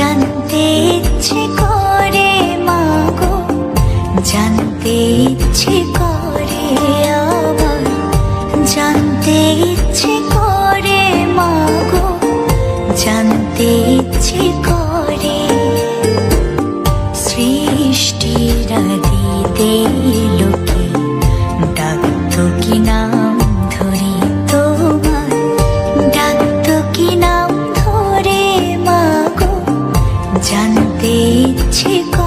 জানতে ইচ্ছে করে মাগো, জানতে ইচ্ছে করে আবার জানতে ইচ্ছে করে মাগো, জানতে ইচ্ছে করে। সৃষ্টির দিতে chico.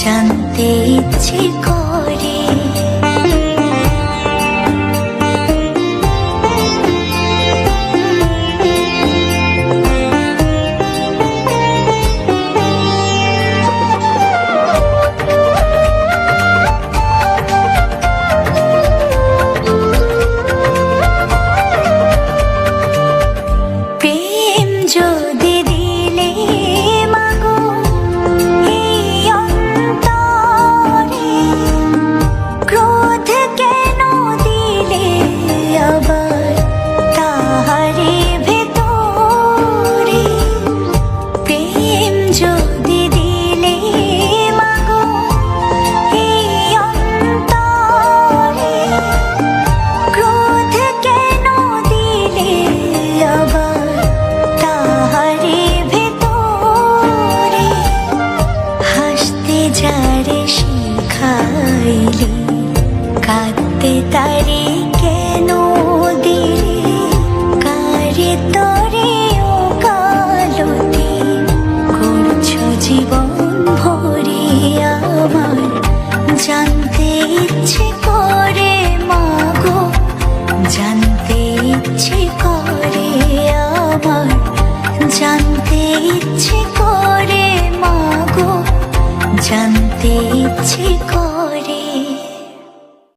জানতে ইচ্ছে করে যারে শিখাইলি কাঁদতে তারি কেন কাছে